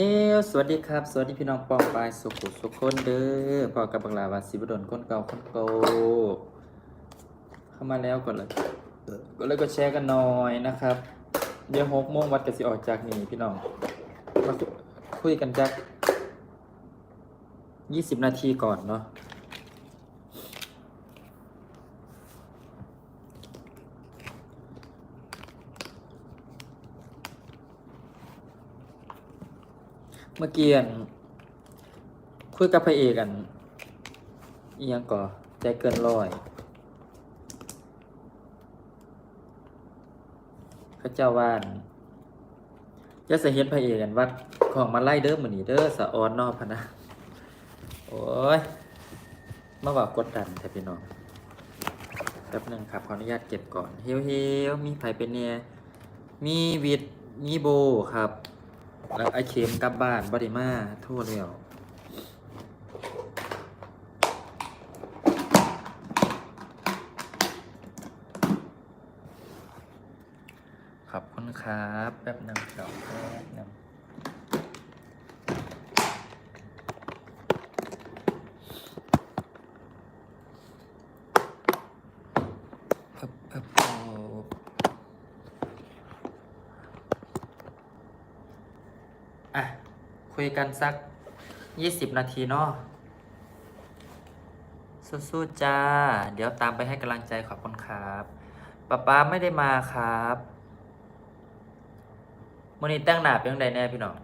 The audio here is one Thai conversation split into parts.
เฮ้สวัสดีครับ สวัสดีพี่น้องปองปายสุขุสุขคนเด้อพอกับบังลาวาสิบดลคนเก่าคนโกเข้ามาแล้วกดเลยกดเลยก็แชร์กันหน่อยนะครับ เดี๋ยวหกโมงวัดกสิออกจากนี่พี่น้องมาคุยกันจักยี่สิบนาทีก่อนเนาะ เมื่อกี้อันคุยกับพระเอกอันอียังก่อใจเกินร้อยพระเจ้าว่านจะเสเห็นพระเอกอันวัดของมาไล่เด้อมือนีเด้อสะออนนอพะนะโอ้ยมาว่ากดดันแต่พี่น้องแป๊บนึงครับขออนุญาตเก็บก่อนเฮียวเฮียวมีไผเป็นเนี่ยมีวิทย์มีโบครับ แล้วไอ้เข็มกลับบ้านบไดิมาโทั่วแล้วขอบคุณครับ แป๊บหนึงเดี๋ยวแป๊บหนึงเอบเอบโอ้อะ คุยกันสักยี่สิบนาทีเนาะสู้ๆจ้า เดี๋ยวตามไปให้กำลังใจขอบคุณครับป๊าป๊าไม่ได้มาครับมื่อนี้แต่งหน้าเป็นยังไงแน่พี่น้อง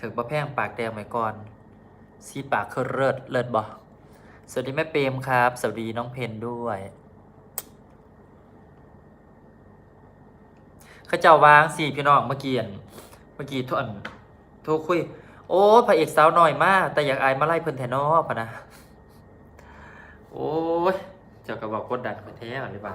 ถึงประแพงปากแดงไว้ก่อนสีปากคือเลิศเลิศบ่สวัสดีแม่เปรมครับ สวัสดีน้องเพนด้วย ขาเจ้าวางสี่พี่น้องเมื่อกี้เมื่อกี้ทุกอันโทรคุย โอ้พระเอกสาวหน่อยมาก แต่อยากอายมาไล่เพิ่นแทนอพะนะ โอ้ย เจ้าก็บอกกดดันคนแท้หรือเปล่า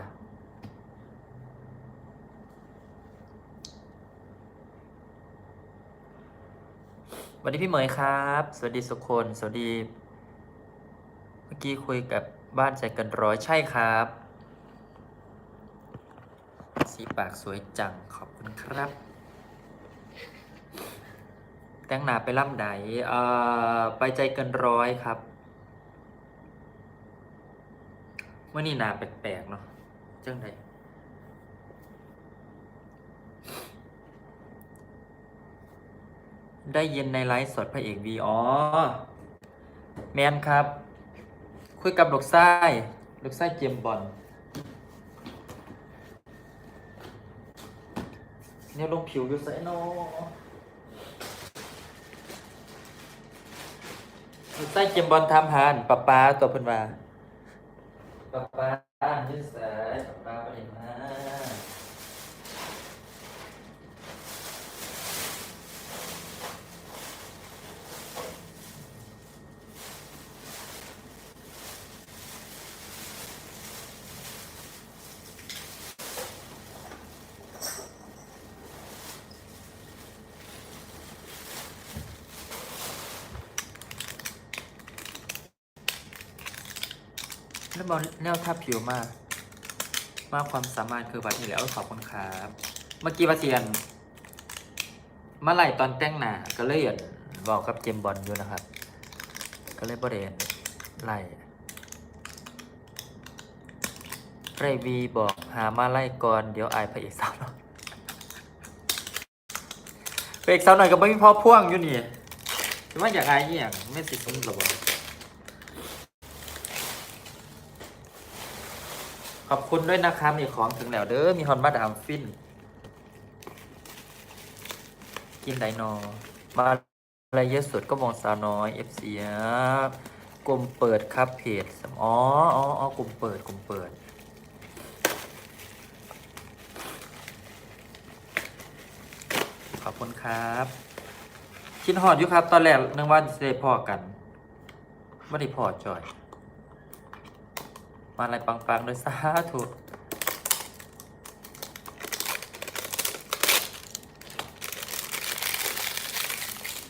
สวัสดีพี่เหมยครับ สวัสดีสุคน สวัสดี เมื่อกี้คุยกับบ้านใจเกันร้อยใช่ครับ สีปากสวยจังขอบคุณครับ แต่งหน้าไปล่ำไดเอ่อไปใจเกินร้อยครับเมื่อนี้หนาแปลกๆเนาะจังไดได้ยินในไลฟ์สดพระเอกวีอ๋อแมนครับ คุยกับดอกไส้ดอกไส้เจมบอล เนี่ยลงผิวอยู่ใส่นอใส่เกมบอลทำหานปะปาตัวเพิ่นว่าปะปายืดสายปะปาไปไหนมาแล้ว บอลแนวทับผิวมาก มากความสามารถคือบัตรที่แล้วขอบคุณครับ เมื่อกี้ว่าเสียนมาไหลตอนแต่งหน้าก็เลยอั่นบอกกับเจมบอลอยู่นะครับ ก็เลยบริเวณไล่ไรวีบอกหามาไล่ก่อนเดี๋ยวอายพระเอกสาวหน่อยพระเอกสาวหน่อยก็ไม่มีพ่อพ่วงอยู่นี่จะว่าอยากอายอหย่างไม่ติดสมหรอก อบคุณด้วยนะครับมีของถึงแล้วเด้อมีฮอนมาดามฟิน กินไดโนมาอะไรเยอะสุดก็มองสาวน้อยเอฟซีครับกลุ่มเปิดครับเพจอ๋ออ๋ออ๋อกลุ่มเปิดกลุ่มเปิดขอบคุณครับคิดหอดอยู่ครับ ตอนแรกนึกว่าจะได้พอกันไม่ได้พอจอย มาอะไรปังๆด้วยสาธุ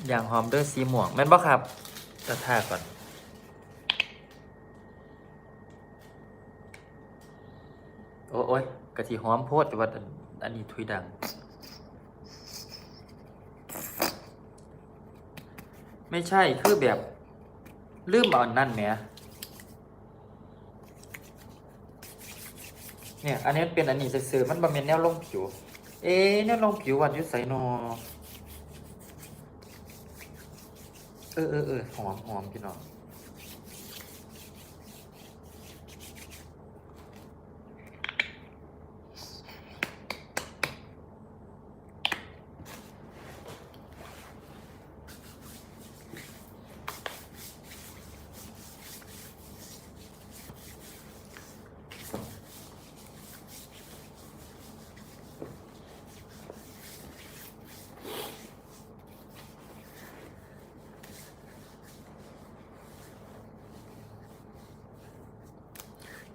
อย่างหอมด้วยสีหม่วงแม่นบ่ครับจะทาก่อน โอ้โอ้ยกะทิหอมโพดแต่ว่าอันอันนี้ทุยดัง ไม่ใช่คือแบบ ลืมเอาอันนั่นแหม เนี่ยอันนี้เป็นอันนี้ซื่อๆมันบะเม็นแนวลงผิว เอ๊ะแนวลงผิววัดยุไสนอเออเออเออหอมหอมพี่น้อง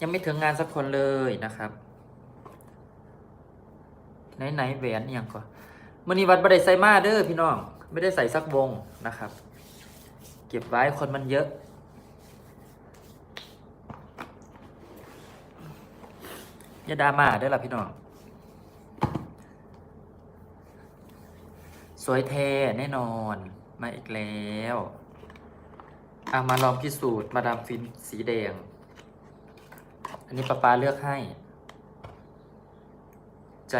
ยังไม่ถึงงานสักคนเลยนะครับ ไหนไหนแหวนอย่างก่อนมือนี้วัดบัไดใส่มาเด้อพี่น้อง ไม่ได้ใส่สักวงนะครับ เก็บไว้คนมันเยอะ อย่าดราม่าเด้อล่ะพี่น้อง สวยแท้แน่นอน มาอีกแล้ว อะมาลองพิสูจน์มาดามฟินสีแดง อันนี้ป้าปาเลือกให้ ใจ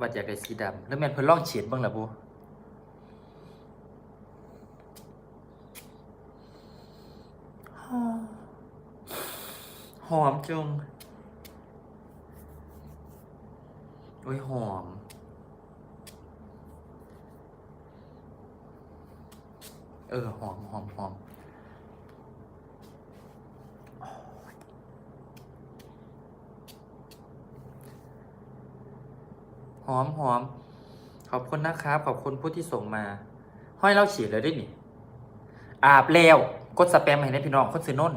วัดอยากได้สีดำแล้วแมนเพิ่นลองเฉียดบ้างล่ะบูหอมจุงโอ้ยหอม เออหอมหอมหอม หอมหอมขอบคุณนะครับ ขอบคุณผู้ที่ส่งมา ห้อยเราฉีดเลยได้วยนี่อาบแล้วกดสแปมให้ในพี่น้องคนซื้อน่น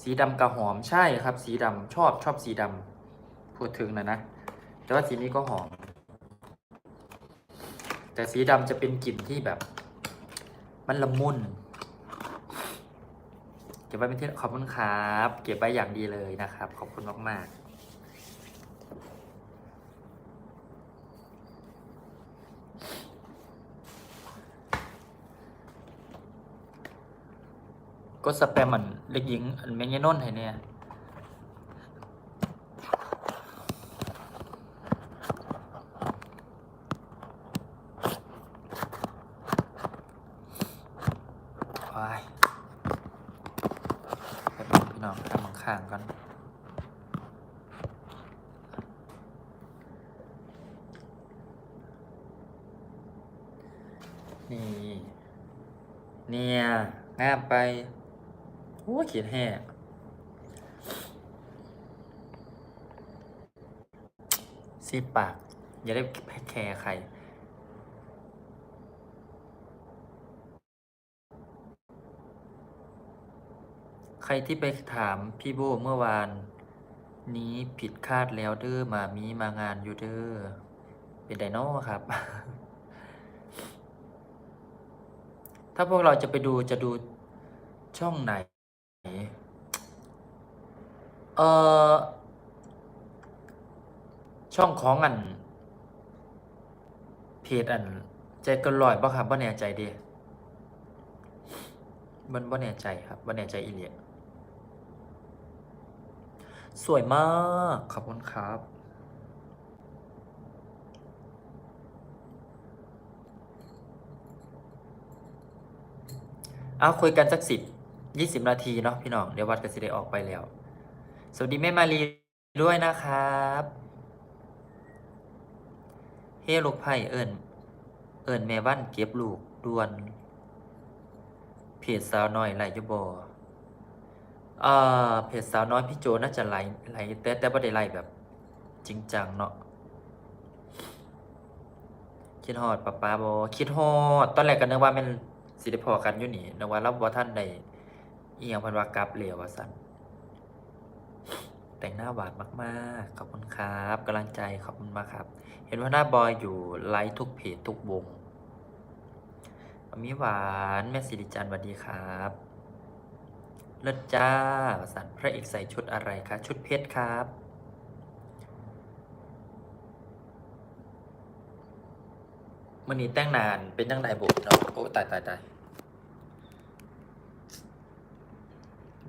สีดำกระหอมใช่ครับ สีดำชอบชอบสีดำพูดถึงนะนะ แต่ว่าสีนี้ก็หอม แต่สีดำจะเป็นกลิ่นที่แบบ มันละมุนเก็บไว้เป็นที่ขอบคุณครับ เก็บไว้อย่างดีเลยนะครับ ขอบคุณมากๆ ก็สแปมมันเล็กหญิงอันแมงยนนให้เนี่ย ว้ายไปบอกพี่น้องข้างข้างๆก่อน นี่ เนี่ยงามไป โอ้เขียนแห่ ซีปาก อย่าได้แคร์ใคร ใครที่ไปถามพี่โบเมื่อวาน นี้ผิดคาดแล้วเด้อมามีมางานอยู่เด้อเป็นไดโน่ครับ ถ้าพวกเราจะไปดูจะดูช่องไหน เออ ช่องของอัน เพจอัน ใจเกันลอยบ่ครับบ่แน่ใจเดีบ่บ่แน่ใจครับบ่แน่ใจอีเลียสวยมาก ขอบคุณครับ เอาคุยกันสักสิบยี่สิบนาทีเนาะพี่น้อง เดี๋ยววัดก็สิได้ออกไปแล้ว สวัสดีแม่มารีด้วยนะครับ ลูกไผ่เอิญเอิญแม่บ้านเก็บลูกด่วน เพจสาวน้อยไหลอยุบอเอ่อเพจสาวน้อยพี่โจน่าจะไหลไหลแต่แต่ไม่ได้ไหลแบบ จริงจังเนาะคิดฮอดป้าป้าบอคิดฮอด ตอนแรกก็นึกว่ามันสิได้พอกันอยู่นี่นึกว่าเราบ่ท่านได้เอียงพันว่ากลับเหลวว่าซั่น แต่งหน้าหวานมากๆ ขอบคุณครับกำลังใจขอบคุณมากครับ เห็นว่าหน้าบอยอยู่ไลฟ์ทุกเพจทุกวงมีหวานแม่สิริจันทร์สวัสดีครับเลิศจ้าสันพระเอกใส่ชุดอะไรคะ ชุดเพชรครับ มันนี้แต่งนานเป็นยังไงบุกเนาะโอ้ตายตายตาย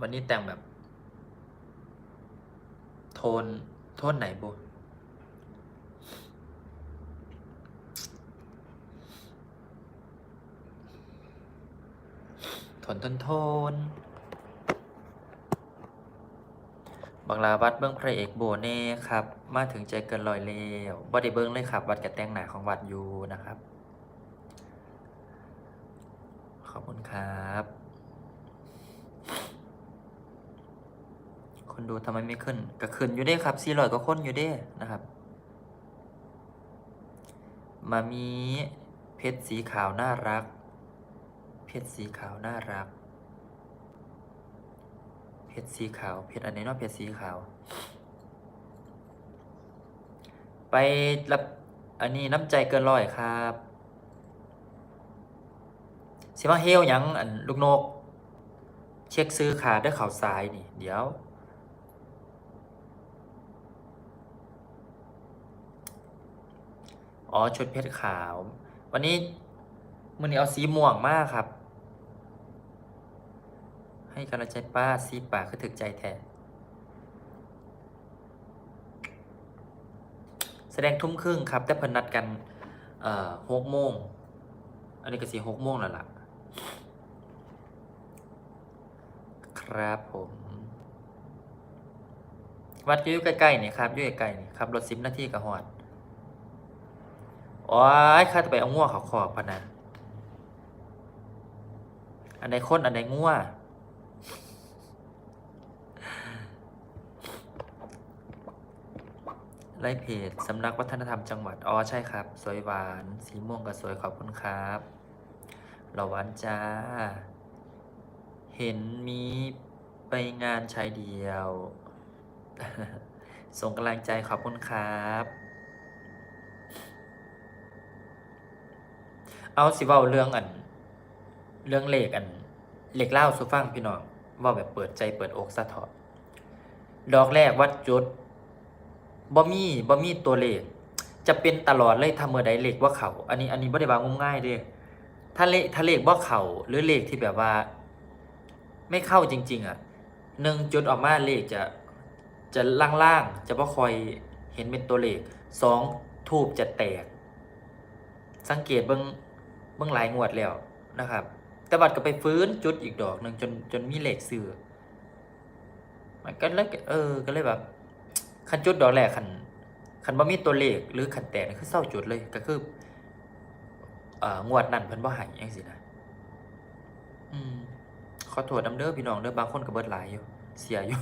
วันนี้แต่งแบบ ทน โทนไหนบุทนทนทนบังลาวัดเบิ้องพระเอกโบเน่ครับ มาถึงใจเกินลอยเลวบ่ได้เบิ้องเลยครับ วัดกับแต่งหนาของวัดอยู่นะครับ ขอบคุณครับ คนดูทำไมไม่ขึ้นก็ขึ้นอยู่เด้ครับสี่ร้อยก็คนอยู่เด้นะครับ มามีเพชรสีขาวน่ารัก เพชรสีขาวน่ารัก เพชรสีขาว เพชรอันนี้เนาะเพชรสีขาว ไปรับอันนี้น้ำใจเกินร้อยครับสิมาเฮลหยังอันลูกนก เช็คซื้อขาด้วยข่าวซ้ายนี่ เดี๋ยว อ๋อชุดเพชรขาว วันนี้มือนี้เอาสีม่วงมากครับ ให้กำลังใจป้าสีปาคือถึกใจแทนแสดงทุ่มครึ่งครับ แต่เพิ่นนัดกันเอ่อหกโมงอันนี้ก็สีหกโมงแล้วล่ะ ครับผม วัดอยู่ใกล้ๆนี่ครับอยู่ใกล้ๆนี่ครับรถสิบนาทีกับหอด โอ้ยข้าจะไปเอาง่วเขาขอบพะนะอันใดคนอันใดง่วไล่เพจสำนักวัฒนธรรมจังหวัด อ๋อ ใช่ครับ สวยหวาน สีม่วงก็สวยขอบคุณครับหล่อหวานจ้า เห็นมีไปงานชายเดียว ส่งกำลังใจขอบคุณครับ เอาสิเว้าเรื่องอัน เรื่องเลขอันเลขเล่าสุฟังพี่น้องว่าแบบเปิดใจเปิดอกสะทอดดอกแรกวัดจุดบ่มีบ่มีตัวเลข จะเป็นตลอดเลยถ้าเมื่อใดเลขว่าเขาอันนี้อันนี้บ่ได้ว่างมง่ายเด้ถ้าเลขถ้าเลขว่าเขาหรือเลขที่แบบว่า ไม่เข้าจริง ๆ อะหนึ่งจุดออกมาเลขจะจะล่างๆจะบ่คอยเห็นเป็นตัวเลขสองทูบจะแตก สังเกตเบิง บิ่งหลายงวดแล้วนะครับ แต่บัดก็ไปฟื้นจุดอีกดอกหนึ่งจนจนมีเลขซื้อมันก็เลยเออก็เลยแบบคันจุดดอกแรกคันคันบ่มีตัวเลขหรือคันแตกนี่คือเศร้าจุดเลยก็คือเอ่องวดนั้นเพิ่นบ่ให้จังซี่นะอืมขอโทษน้ำเด้อพี่น้องเด้อบางคนก็เบิดหลายอยู่เสียอยู่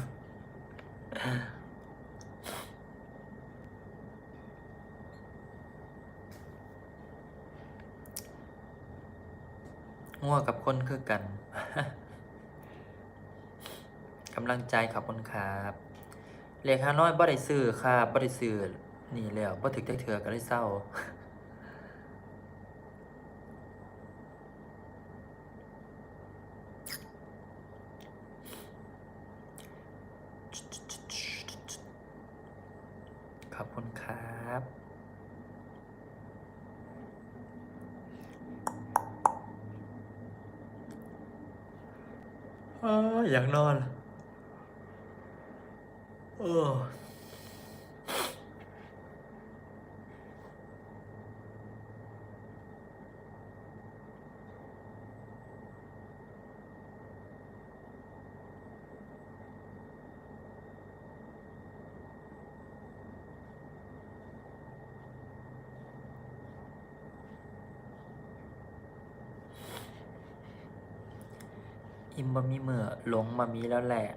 งัวกับคนคือกันกำลังใจขอบคุณครับเลขห้าน้อยบ่ได้ซื้อครับบ่ได้ซื้อนี่แล้วบ่ถึกได้เถือก็ได้เศร้า ขอบคุณครับ ออยากนอน เออ บะมีเมื่อหลงมามีแล้วแหละ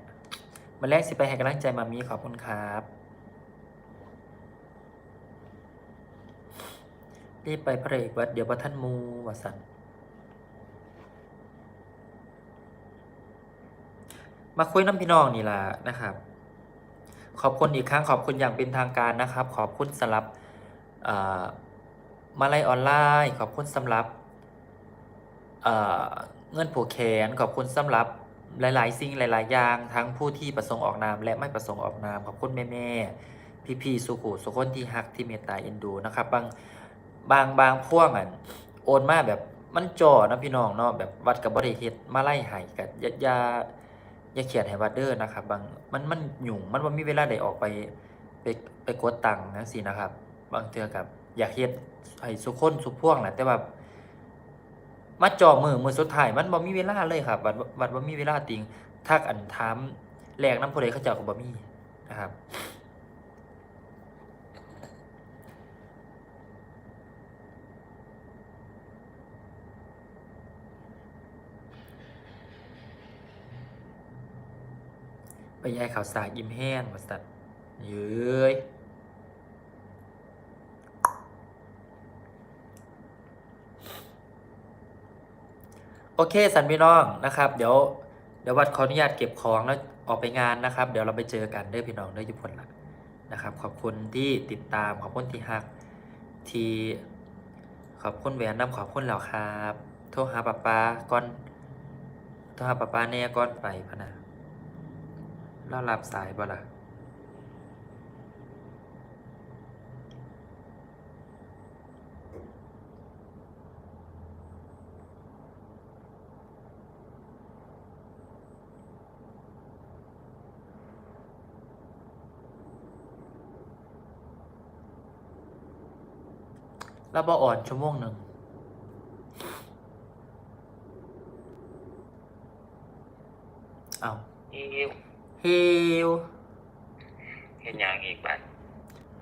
มาแรกสิไปให้กำลังใจมามีขอบคุณครับรีบไปพระเอกวัดเดี๋ยวพระท่านมูวสันมาคุยน้ำพี่น้องนี่ล่ะนะครับ ขอบคุณอีกครั้งขอบคุณอย่างเป็นทางการนะครับ ขอบคุณสำหรับมาลัยออนไลน์ ขอบคุณสำหรับ เอ่อนผูกแขนขอบคุณสำหรับหลาย ๆ สิ่งหลาย ๆ อย่างทั้งผู้ที่ประสงค์ออกนามและไม่ประสงค์ออกนามขอบคุณแม่ ๆ พี่ ๆ สุขุสุคนที่ฮักที่เมตตาเอ็นดูนะครับบางบางบางพวกอะโอนมาแบบมันจ่อนะพี่น้องเนาะแบบวัดกับบริเฮ็ดมาไล่ให้กับยายายาเขียนให้วัดเด้อนะครับบางมันมันหยุ่งมันบ่มีเวลาได้ออกไปไปไปกดตังค์จังซี่นะครับ บางเทื่อกับอยากเฮ็ดให้สุกคนสุกพวกน่ะแต่ว่า มาจ่อมือมือสุดท้ายมันบ่มีเวลาเลยครับวัดวัดบ่มีเวลาติงทักอันถามแหลกน้ำผู้ใดเขาเจ้าก็บ่มีนะครับไปยายข่าวสารยิ้มแห้งมาสัตว์เย้ย โอเคสันพี่น้องนะครับ เดี๋ยวเดี๋ยววัดขออนุญาตเก็บของแล้วออกไปงานนะครับ เดี๋ยวเราไปเจอกันเด้อพี่น้องเด้อยุพลละนะครับ ขอบคุณที่ติดตามขอบคุณที่ฮักที่ขอบคุณแหวนน้ำขอบคุณแล้วครับโทรหาป้าป้าก่อนโทรหาป้าป้าแน่ก่อนไปพะนะเรารับสายบ่ล่ะ เราบ่อ่อนชั่วโมงหนึ่งเอาอิวฮิวเห็นยังอีกบัด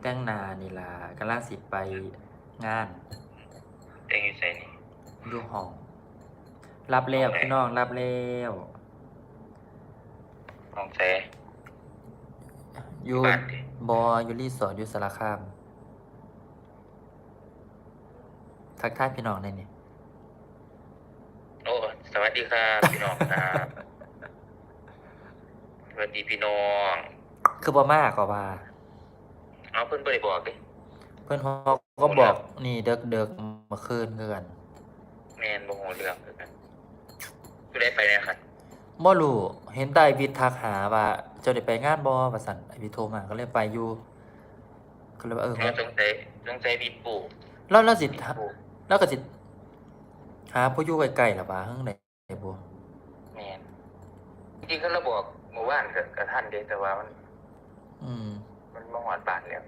แต่งหนานี่ล่ะกำลังสิไปงานเต็งอยู่ใส่นี่ดูห้อง รับแล้วพี่น้องรับแล้วห้องแซ่อยู่บ้านดิบออยู่รีสอร์ทอยู่สารคาม ทักทายพี่น้องได้นี่โอ้สวัสดีครับพี่น้องครับสวัสดีพี่น้อง คือบ่มากกว่าว่าเอาเพิ่นบ่ได้บอกดิเพื่อนเขาก็บอกนี่เด็กเด็กๆเมื่อคืนคือกันแม่นบ่ฮู้เรื่องคือกันผู้ใดไปแน่ครับบ่รู้เห็นได้วิทย์ทักหาว่าเจ้าได้ไปงานบ่ว่าซั่นไอวิทย์โทรมาก็เลยไปอยู่ก็เลยว่าเออเราสงสัยสงสัยบิดปู่แล้วแล้วสิบิดปู่ แล้วก็สิหาผู้อยู่ใกล้ๆล่ะว่าเฮิงได้บ่แม่นจริงๆเขาเราบอกเมื่อวานกับกับท่านเด้แต่ว่ามัน อืม มันมาหวานบานแล้ว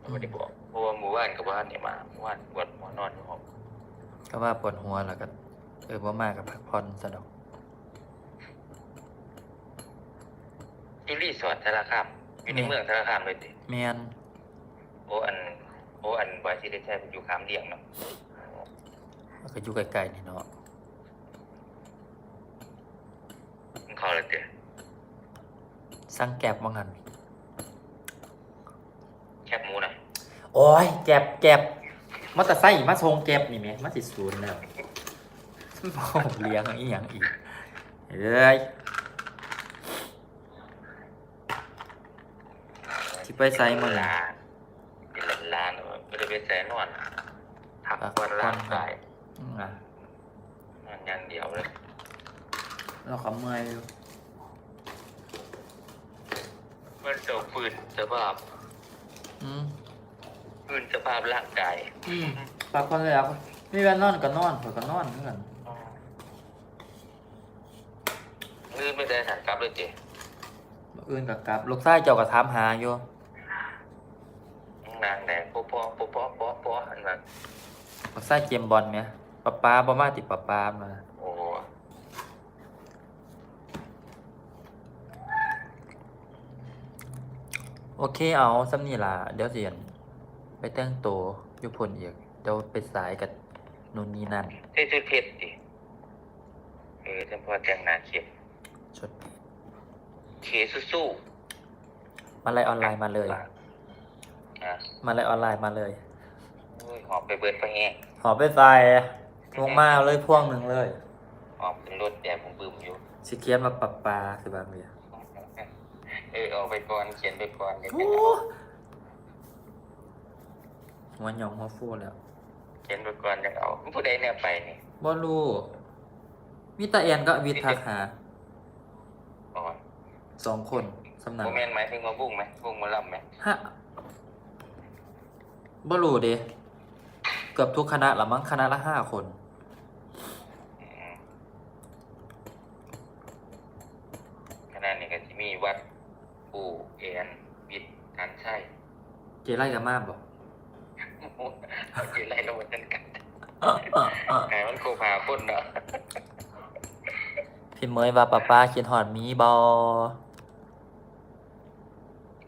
มันบ่ได้บอกเพราะว่าเมื่อวานกับว่านี่มาเมื่อวานปวดหัวนอนอยู่ห้องก็ว่าปวดหัวแล้วก็เออบ่มากก็พักผ่อนซะดอกอยู่รีสอร์ทสารคามอยู่ในเมืองสารคามเลยติแม่นโออันโออันวาซิได้ใช้อยู่ขามเดียงเนาะแล้วก็อยู่ใกล้ๆนี่เนาะมันเข้าเลยเด้อสั่งแก็บว่างั้นแคบหมูหน่อยโอ้ยแก็บแก็บมอเตอร์ไซค์มาส่งแก็บนี่แหมมาสิศูนย์แล้วบ่เลี้ยงอีหยังอีกเอ้ยสิไปไสมื้อนี้ล้านเป็นล้านล้านเออไม่ได้ไปแสนนอน พักวันร่างกายอืมอะนอนอย่างเดียวเลยเราก็เมื่อยอยู่มันเจ้าฟื้นสภาพอืมฟื้นสภาพร่างกายอืมพักผ่อนแล้วมีเวลานอนก็นอนข้อยก็นอนเหมือนกันมือไม่ได้หันกลับเลยเจ๊มื้ออื่นก็กลับลูกชายเจ้าก็ถามหาอยู่นางแดงป๊อป๊อป๊อป๊อป๊อป๊ออันนั้น ลูกชาเกมบอลไหมป๊าป๊าบ่มาติดป๊าป๊ามา โอ้โอเคเอาซ้ำนี่ล่ะ เดี๋ยวเสิอั่นไปแต่งตัวอยู่พุ่นอีกเดี๋ยวไปสายกับนู่นนี่นั่นใส่ชุดเพชรดิเออจังพอแต่งหน้าเข็มชุดเคสู้มาไลยออนไลน์มาเลย ๆอะ มาไลยออนไลน์มาเลย อ้ยหอบไปเบิดไปแห้งหอไปใส่ลงมาเลยพ่วงหนึ่งเลยหอบเป็นรถแดดผมบึมอยู่สิเขียนมาปับปลาคือบางเรียเออเอาไปก่อนเขียนไปก่อนเดี๋ยวโอ้จะเอาหัวหยองหัวฟูแล้วเขียนไปก่อนยังเอาผู้ใดเนี่ยไปนี่บ่รู้มีตาแอนก็วิทย์ทักหาอ๋อสองคนสำนักโมเมนหมายถึงมาบุ้งไหมบุ้งมาลำไหมฮะบ่รู้เด้ เกือบทุกคณะละมั้งคณะละห้าคนอืมขณะนี้ก็จะมีวัดปูเอ็นวิทย์การใช่เจไล่กันมากบอกเอาอยู่ไรเราเหมือนกันไงมันโคพาพ่นเนาะพี่เมยว่าป้าป้าคิดหอดมีบอ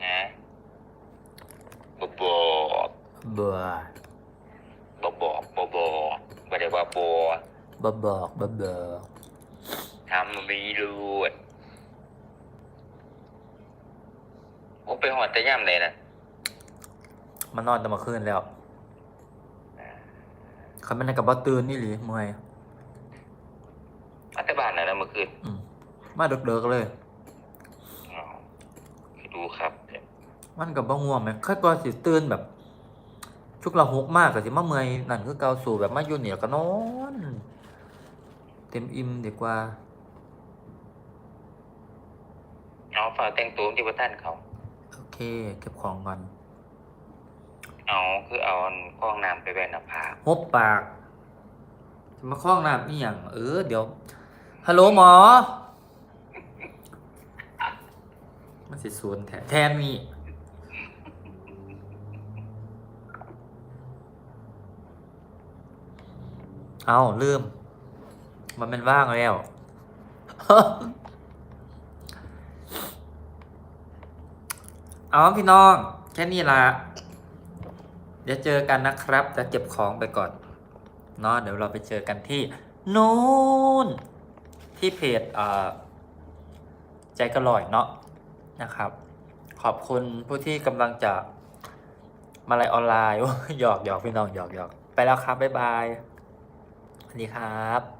นะบบอกเบื่อบ บอกบบอกบ่ได้ว่าบอ บ่บอกบ่เบื่อทำมีรูดผมไปหอดแต่ย่ำเลยนะมันนอนแต่เมื่อคืนแล้วเขาไม่ได้กับบ่ตื่นนี่หรือเมื่อยอัตบานนะนะเมื่อคืนอืมมาเดึกๆเลยอ๋อดูครับ มันกับบ่ง่วงไหมค่อยก็สิตื่นแบบชุกละหกมากก็สิมาเมื่อยนั่นคือเกาสู่แบบมาอยู่เนี่ยก็นอนเต็มอิ่มดีกว่าเอาฝ่ากแต่งตัวที่ประท่านเขาโอเค เก็บของก่อน เอาคือเอากล้องน้ำไปแบนหน้าผากหบปากจะมาคล้องน้ำนี่อย่างเออ เดี๋ยวฮัลโหลหมอ มันสิศูนย์แทนแทนมีเอาลืม มันเป็นว่างแล้วเอาพี่น้อง แค่นี้ละเดี๋ยวเจอกันนะครับ จะเก็บของไปก่อนเนาะเดี๋ยวเราไปเจอกันที่นู้นที่เพจอ่าใจกระลอยเนาะนะครับ ขอบคุณผู้ที่กำลังจะมาไลออนไลน์หยอกหยอกพี่น้องหยอกหยอกไปแล้วครับ บ๊ายบายสวัสดีครับ